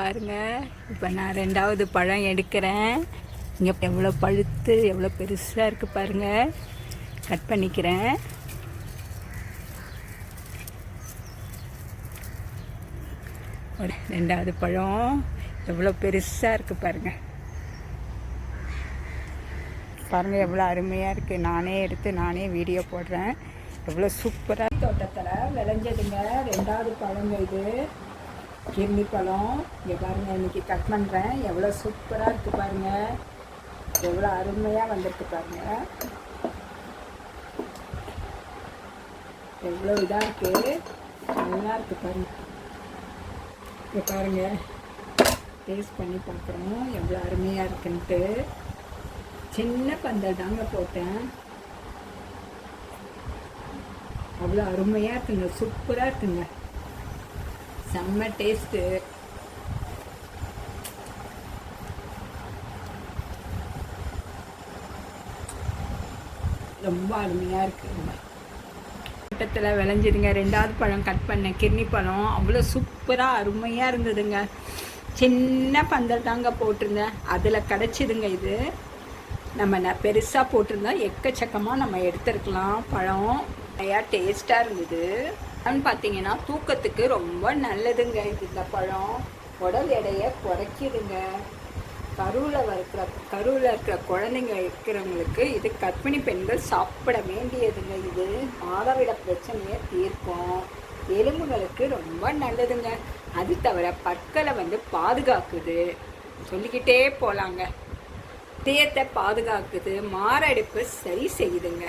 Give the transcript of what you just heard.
பாருங்க. இப்போ நான் ரெண்டாவது பழம் எடுக்கிறேன். இங்கே எவ்வளோ பழுத்து எவ்வளோ பெருசாக இருக்குது பாருங்க. கட் பண்ணிக்கிறேன். ஒரு ரெண்டாவது பழம். எவ்வளோ பெருசாக இருக்குது பாருங்க. பாருங்கள் எவ்வளோ அருமையாக இருக்குது நானே எடுத்து நானே வீடியோ போடுறேன். எவ்வளோ சூப்பராக தோட்டத்தில் விளைஞ்சதுங்க. ரெண்டாவது பழங்க இது. கிர்னி பழம். இங்கே பாருங்கள் இன்றைக்கி கட் பண்ணுறேன் எவ்வளோ சூப்பராக இருக்குது பாருங்கள் எவ்வளோ அருமையாக வந்திருக்கு பாருங்கள் எவ்வளோ இதாக இருக்குது நல்லா இருக்குது பாருங்கள் இங்கே பாருங்கள் டேஸ்ட் பண்ணி பார்க்குறோம். எவ்வளோ அருமையாக இருக்குன்ட்டு. சின்ன பந்தல் தாங்க போட்டேன். அவ்வளோ அருமையாக இருக்குங்க. சூப்பராக இருக்குங்க. செம்ம டேஸ்ட்டு ரொம்ப அருமையாக இருக்குது தோட்டத்தில் விளைஞ்சிதுங்க. ரெண்டாவது பழம் கட் பண்ணேன். கிர்னி பழம். அவ்வளோ சூப்பராக அருமையாக இருந்ததுங்க. சின்ன பந்தல் தாங்க போட்டிருந்தேன். அதில் கிடச்சிதுங்க இது. நம்ம ந பெருசாக போட்டிருந்தா எக்கச்சக்கமாக நம்ம எடுத்துருக்கலாம் பழம். நிறையா டேஸ்ட்டாக இருந்தது. அப்படின்னு பார்த்தீங்கன்னா தூக்கத்துக்கு ரொம்ப நல்லதுங்க. இது இந்த பழம் உடல் எடையை குறைக்குதுங்க. கருவில் இருக்கிற கருவில் இருக்கிற குழந்தைங்க இருக்கிறவங்களுக்கு இது கர்ப்பிணி பெண்கள் சாப்பிட வேண்டியதுங்க. இது மாதவிட பிரச்சனையை தீர்க்கும். எலும்புகளுக்கு ரொம்ப நல்லதுங்க. அது தவிர பற்களை வந்து பாதுகாக்குது. சொல்லிக்கிட்டே போகலாங்க தேயத்தை பாதுகாக்குது. மாரடைப்பு சரி செய்யுதுங்க.